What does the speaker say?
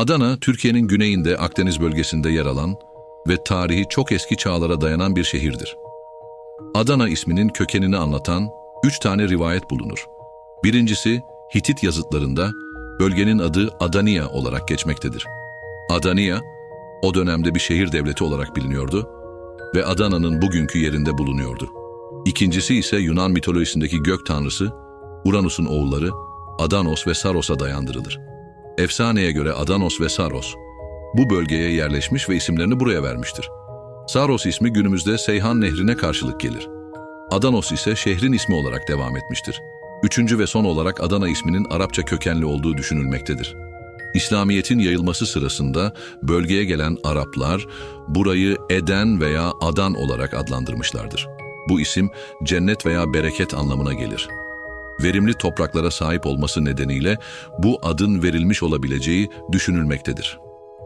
Adana, Türkiye'nin güneyinde Akdeniz bölgesinde yer alan ve tarihi çok eski çağlara dayanan bir şehirdir. Adana isminin kökenini anlatan üç tane rivayet bulunur. Birincisi, Hitit yazıtlarında bölgenin adı Adania olarak geçmektedir. Adania, o dönemde bir şehir devleti olarak biliniyordu ve Adana'nın bugünkü yerinde bulunuyordu. İkincisi ise Yunan mitolojisindeki gök tanrısı, Uranus'un oğulları Adanos ve Saros'a dayandırılır. Efsaneye göre Adanos ve Saros, bu bölgeye yerleşmiş ve isimlerini buraya vermiştir. Saros ismi günümüzde Seyhan Nehri'ne karşılık gelir. Adanos ise şehrin ismi olarak devam etmiştir. Üçüncü ve son olarak Adana isminin Arapça kökenli olduğu düşünülmektedir. İslamiyet'in yayılması sırasında bölgeye gelen Araplar burayı Eden veya Adan olarak adlandırmışlardır. Bu isim cennet veya bereket anlamına gelir. Verimli topraklara sahip olması nedeniyle bu adın verilmiş olabileceği düşünülmektedir.